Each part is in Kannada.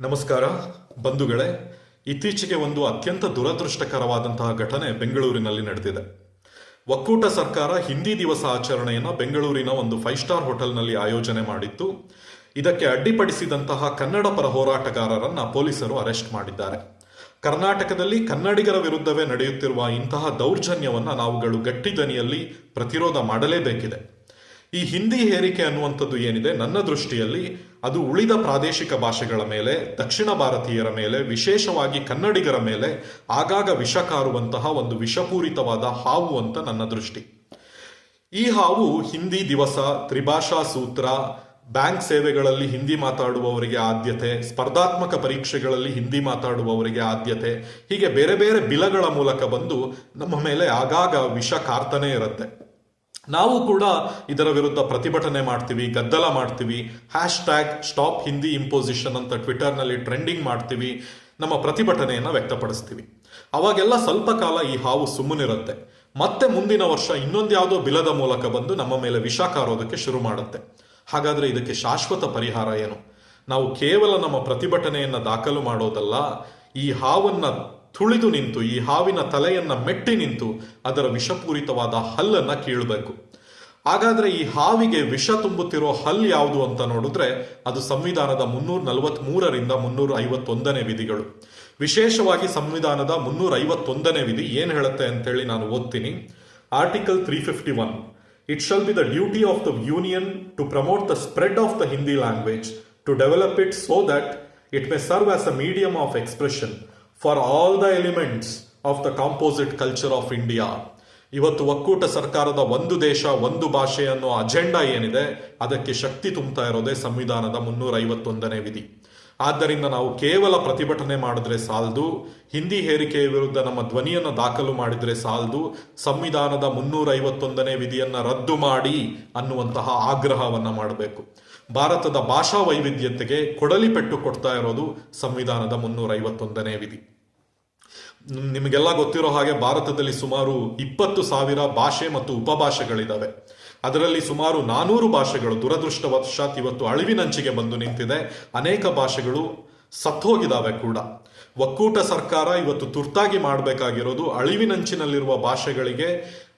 ನಮಸ್ಕಾರ, ಬಂಧುಗಳೇ. ಇತ್ತೀಚೆಗೆ ಒಂದು ಅತ್ಯಂತ ದುರದೃಷ್ಟಕರವಾದಂತಹ ಘಟನೆ ಬೆಂಗಳೂರಿನಲ್ಲಿ ನಡೆದಿದೆ. ಒಕ್ಕೂಟ ಸರ್ಕಾರ ಹಿಂದಿ ದಿವಸ ಆಚರಣೆಯನ್ನು ಬೆಂಗಳೂರಿನ ಒಂದು ಫೈವ್ ಸ್ಟಾರ್ ಹೋಟೆಲ್ನಲ್ಲಿ ಆಯೋಜನೆ ಮಾಡಿತ್ತು. ಇದಕ್ಕೆ ಅಡ್ಡಿಪಡಿಸಿದಂತಹ ಕನ್ನಡ ಪರ ಹೋರಾಟಗಾರರನ್ನ ಪೊಲೀಸರು ಅರೆಸ್ಟ್ ಮಾಡಿದ್ದಾರೆ. ಕರ್ನಾಟಕದಲ್ಲಿ ಕನ್ನಡಿಗರ ವಿರುದ್ಧವೇ ನಡೆಯುತ್ತಿರುವ ಇಂತಹ ದೌರ್ಜನ್ಯವನ್ನು ನಾವುಗಳು ಗಟ್ಟಿ ದನಿಯಲ್ಲಿ ಪ್ರತಿರೋಧ ಮಾಡಲೇಬೇಕಿದೆ. ಈ ಹಿಂದಿ ಹೇರಿಕೆ ಅನ್ನುವಂಥದ್ದು ಏನಿದೆ? ನನ್ನ ದೃಷ್ಟಿಯಲ್ಲಿ ಅದು ಉಳಿದ ಪ್ರಾದೇಶಿಕ ಭಾಷೆಗಳ ಮೇಲೆ, ದಕ್ಷಿಣ ಭಾರತೀಯರ ಮೇಲೆ, ವಿಶೇಷವಾಗಿ ಕನ್ನಡಿಗರ ಮೇಲೆ ಆಗಾಗ ವಿಷ ಕಾರುವಂತಹ ಒಂದು ವಿಷಪೂರಿತವಾದ ಹಾವು ಅಂತ ನನ್ನ ದೃಷ್ಟಿ. ಈ ಹಾವು ಹಿಂದಿ ದಿವಸ, ತ್ರಿಭಾಷಾ ಸೂತ್ರ, ಬ್ಯಾಂಕ್ ಸೇವೆಗಳಲ್ಲಿ ಹಿಂದಿ ಮಾತಾಡುವವರಿಗೆ ಆದ್ಯತೆ, ಸ್ಪರ್ಧಾತ್ಮಕ ಪರೀಕ್ಷೆಗಳಲ್ಲಿ ಹಿಂದಿ ಮಾತಾಡುವವರಿಗೆ ಆದ್ಯತೆ, ಹೀಗೆ ಬೇರೆ ಬೇರೆ ಬಿಲಗಳ ಮೂಲಕ ಬಂದು ನಮ್ಮ ಮೇಲೆ ಆಗಾಗ ವಿಷ ಕಾರ್ತನೇ ಇರುತ್ತೆ. ನಾವು ಕೂಡ ಇದರ ವಿರುದ್ಧ ಪ್ರತಿಭಟನೆ ಮಾಡ್ತೀವಿ, ಗದ್ದಲ ಮಾಡ್ತೀವಿ. Hash tag stop Hindi imposition ಅಂತ ಟ್ವಿಟರ್ನಲ್ಲಿ ಟ್ರೆಂಡಿಂಗ್ ಮಾಡ್ತೀವಿ. ನಮ್ಮ ಪ್ರತಿಭಟನೆಯನ್ನು ವ್ಯಕ್ತಪಡಿಸ್ತೀವಿ. ಅವಾಗೆಲ್ಲ ಸ್ವಲ್ಪ ಕಾಲ ಈ ಹಾವು ಸುಮ್ಮನಿರುತ್ತೆ. ಮತ್ತೆ ಮುಂದಿನ ವರ್ಷ ಇನ್ನೊಂದು ಯಾವುದೋ ಬಿಲದ ಮೂಲಕ ಬಂದು ನಮ್ಮ ಮೇಲೆ ವಿಷ ಕಾರೋದಕ್ಕೆ ಶುರು ಮಾಡುತ್ತೆ. ಹಾಗಾದರೆ ಇದಕ್ಕೆ ಶಾಶ್ವತ ಪರಿಹಾರ ಏನು? ನಾವು ಕೇವಲ ನಮ್ಮ ಪ್ರತಿಭಟನೆಯನ್ನು ದಾಖಲು ಮಾಡೋದಲ್ಲ, ಈ ಹಾವನ್ನ ತುಳಿದು ನಿಂತು, ಈ ಹಾವಿನ ತಲೆಯನ್ನ ಮೆಟ್ಟಿ ನಿಂತು ಅದರ ವಿಷಪೂರಿತವಾದ ಹಲ್ಲನ್ನ ಕೀಳಬೇಕು. ಹಾಗಾದ್ರೆ ಈ ಹಾವಿಗೆ ವಿಷ ತುಂಬುತ್ತಿರೋ ಹಲ್ ಯಾವುದು ಅಂತ ನೋಡಿದ್ರೆ ಅದು ಸಂವಿಧಾನದ ಮುನ್ನೂರ ನಲವತ್ತ್ ಮೂರರಿಂದ ಮುನ್ನೂರ ಐವತ್ತೊಂದನೇ ವಿಧಿಗಳು. ವಿಶೇಷವಾಗಿ ಸಂವಿಧಾನದ ಮುನ್ನೂರ ಐವತ್ತೊಂದನೇ ವಿಧಿ ಏನ್ ಹೇಳುತ್ತೆ ಅಂತೇಳಿ ನಾನು ಓದ್ತೀನಿ. Article three fifty one it shall be the duty of the union to promote the spread of the Hindi language to develop it so that it may serve as a medium of expression for all the elements of the composite culture of India ಇವತ್ತು ಒಕ್ಕೂಟ ಸರ್ಕಾರದ ಒಂದು ದೇಶ, ಒಂದು ಭಾಷೆ ಅನ್ನೋ ಅಜೆಂಡಾ ಏನಿದೆ, ಅದಕ್ಕೆ ಶಕ್ತಿ ತುಂಬ್ತಾ ಇರೋದೇ ಸಂವಿಧಾನದ ಮುನ್ನೂರ ಐವತ್ತೊಂದನೇ ವಿಧಿ. ಆದ್ದರಿಂದ ನಾವು ಕೇವಲ ಪ್ರತಿಭಟನೆ ಮಾಡಿದ್ರೆ ಸಾಲದು, ಹಿಂದಿ ಹೇರಿಕೆಯ ವಿರುದ್ಧ ನಮ್ಮ ಧ್ವನಿಯನ್ನು ದಾಖಲು ಮಾಡಿದ್ರೆ ಸಾಲದು, ಸಂವಿಧಾನದ ಮುನ್ನೂರ ಐವತ್ತೊಂದನೇ ವಿಧಿಯನ್ನು ರದ್ದು ಮಾಡಿ ಅನ್ನುವಂತಹ ಆಗ್ರಹವನ್ನು ಮಾಡಬೇಕು. ಭಾರತದ ಭಾಷಾ ವೈವಿಧ್ಯತೆಗೆ ಕೊಡಲಿ ಪೆಟ್ಟು ಕೊಡ್ತಾ ಇರೋದು ಸಂವಿಧಾನದ ಮುನ್ನೂರ ಐವತ್ತೊಂದನೇ ವಿಧಿ. ನಿಮಗೆಲ್ಲ ಗೊತ್ತಿರೋ ಹಾಗೆ ಭಾರತದಲ್ಲಿ ಸುಮಾರು ಇಪ್ಪತ್ತು ಸಾವಿರ ಭಾಷೆ ಮತ್ತು ಉಪಭಾಷೆಗಳಿದ್ದಾವೆ ಅದರಲ್ಲಿ ಸುಮಾರು ನಾನೂರು ಭಾಷೆಗಳು ದುರದೃಷ್ಟವಶಾತ್ ಇವತ್ತು ಅಳಿವಿನಂಚಿಗೆ ಬಂದು ನಿಂತಿದೆ. ಅನೇಕ ಭಾಷೆಗಳು ಸತ್ತೋಗಿದ್ದಾವೆ ಕೂಡ. ಒಕ್ಕೂಟ ಸರ್ಕಾರ ಇವತ್ತು ತುರ್ತಾಗಿ ಮಾಡಬೇಕಾಗಿರೋದು ಅಳಿವಿನಂಚಿನಲ್ಲಿರುವ ಭಾಷೆಗಳಿಗೆ,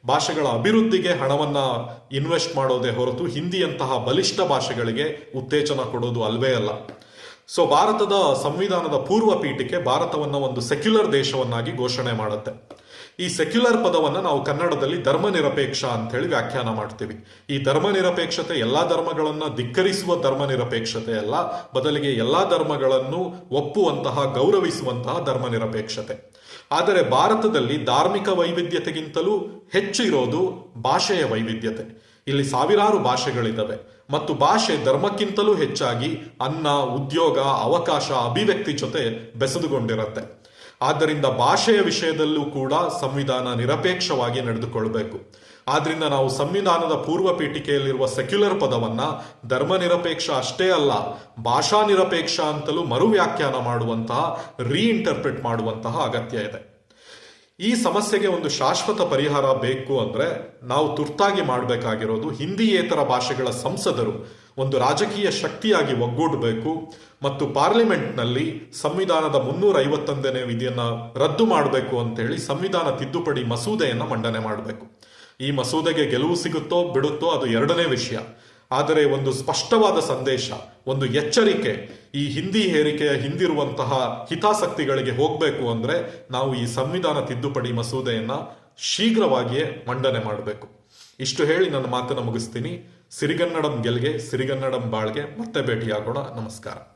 ಭಾಷೆಗಳ ಅಭಿವೃದ್ಧಿಗೆ ಹಣವನ್ನು ಇನ್ವೆಸ್ಟ್ ಮಾಡೋದೇ ಹೊರತು ಹಿಂದಿಯಂತಹ ಬಲಿಷ್ಠ ಭಾಷೆಗಳಿಗೆ ಉತ್ತೇಜನ ಕೊಡೋದು ಅಲ್ವೇ ಅಲ್ಲ. ಸೊ ಭಾರತದ ಸಂವಿಧಾನದ ಪೂರ್ವ ಪೀಠಿಕೆ ಭಾರತವನ್ನು ಒಂದು ಸೆಕ್ಯುಲರ್ ದೇಶವನ್ನಾಗಿ ಘೋಷಣೆ ಮಾಡುತ್ತೆ. ಈ ಸೆಕ್ಯುಲರ್ ಪದವನ್ನ ನಾವು ಕನ್ನಡದಲ್ಲಿ ಧರ್ಮನಿರಪೇಕ್ಷ ಅಂತೇಳಿ ವ್ಯಾಖ್ಯಾನ ಮಾಡ್ತೀವಿ. ಈ ಧರ್ಮನಿರಪೇಕ್ಷತೆ ಎಲ್ಲಾ ಧರ್ಮಗಳನ್ನ ಧಿಕ್ಕರಿಸುವ ಧರ್ಮನಿರಪೇಕ್ಷತೆ ಅಲ್ಲ, ಬದಲಿಗೆ ಎಲ್ಲಾ ಧರ್ಮಗಳನ್ನು ಒಪ್ಪುವಂತಹ, ಗೌರವಿಸುವಂತಹ ಧರ್ಮನಿರಪೇಕ್ಷತೆ. ಆದರೆ ಭಾರತದಲ್ಲಿ ಧಾರ್ಮಿಕ ವೈವಿಧ್ಯತೆಗಿಂತಲೂ ಹೆಚ್ಚು ಇರೋದು ಭಾಷೆಯ ವೈವಿಧ್ಯತೆ. ಇಲ್ಲಿ ಸಾವಿರಾರು ಭಾಷೆಗಳಿದ್ದಾವೆ ಮತ್ತು ಭಾಷೆ ಧರ್ಮಕ್ಕಿಂತಲೂ ಹೆಚ್ಚಾಗಿ ಅನ್ನ, ಉದ್ಯೋಗ, ಅವಕಾಶ, ಅಭಿವ್ಯಕ್ತಿ ಜೊತೆ ಬೆಸೆದುಕೊಂಡಿರುತ್ತೆ. ಆದ್ದರಿಂದ ಭಾಷೆಯ ವಿಷಯದಲ್ಲೂ ಕೂಡ ಸಂವಿಧಾನ ನಿರಪೇಕ್ಷವಾಗಿ ನಡೆದುಕೊಳ್ಬೇಕು. ಆದ್ರಿಂದ ನಾವು ಸಂವಿಧಾನದ ಪೂರ್ವ ಪೀಠಿಕೆಯಲ್ಲಿರುವ ಸೆಕ್ಯುಲರ್ ಪದವನ್ನ ಧರ್ಮ ನಿರಪೇಕ್ಷ ಅಷ್ಟೇ ಅಲ್ಲ, ಭಾಷಾ ನಿರಪೇಕ್ಷ ಅಂತಲೂ ಮರು ವ್ಯಾಖ್ಯಾನ ಮಾಡುವಂತಹ, ರೀಇಂಟರ್ಪ್ರಿಟ್ ಮಾಡುವಂತಹ ಅಗತ್ಯ ಇದೆ. ಈ ಸಮಸ್ಯೆಗೆ ಒಂದು ಶಾಶ್ವತ ಪರಿಹಾರ ಬೇಕು ಅಂದರೆ ನಾವು ತುರ್ತಾಗಿ ಮಾಡಬೇಕಾಗಿರೋದು ಹಿಂದಿಯೇತರ ಭಾಷೆಗಳ ಸಂಸದರು ಒಂದು ರಾಜಕೀಯ ಶಕ್ತಿಯಾಗಿ ಒಗ್ಗೂಡಬೇಕು ಮತ್ತು ಪಾರ್ಲಿಮೆಂಟ್ನಲ್ಲಿ ಸಂವಿಧಾನದ ಮುನ್ನೂರ ಐವತ್ತೊಂದನೇ ವಿಧಿಯನ್ನು ರದ್ದು ಮಾಡಬೇಕು ಅಂತೇಳಿ ಸಂವಿಧಾನ ತಿದ್ದುಪಡಿ ಮಸೂದೆಯನ್ನು ಮಂಡನೆ ಮಾಡಬೇಕು. ಈ ಮಸೂದೆಗೆ ಗೆಲುವು ಸಿಗುತ್ತೋ ಬಿಡುತ್ತೋ ಅದು ಎರಡನೇ ವಿಷಯ. ಆದರೆ ಒಂದು ಸ್ಪಷ್ಟವಾದ ಸಂದೇಶ, ಒಂದು ಎಚ್ಚರಿಕೆ ಈ ಹಿಂದಿ ಹೇರಿಕೆಯ ಹಿಂದಿರುವಂತಹ ಹಿತಾಸಕ್ತಿಗಳಿಗೆ ಹೋಗಬೇಕು ಅಂದ್ರೆ ನಾವು ಈ ಸಂವಿಧಾನ ತಿದ್ದುಪಡಿ ಮಸೂದೆಯನ್ನ ಶೀಘ್ರವಾಗಿಯೇ ಮಂಡನೆ ಮಾಡಬೇಕು. ಇಷ್ಟು ಹೇಳಿ ನನ್ನ ಮಾತನ್ನು ಮುಗಿಸ್ತೀನಿ. ಸಿರಿಗನ್ನಡಂ ಗೆಲ್ಗೆ, ಸಿರಿಗನ್ನಡಂ ಬಾಳ್ಗೆ ಮತ್ತೆ ಭೇಟಿಯಾಗೋಣ. ನಮಸ್ಕಾರ.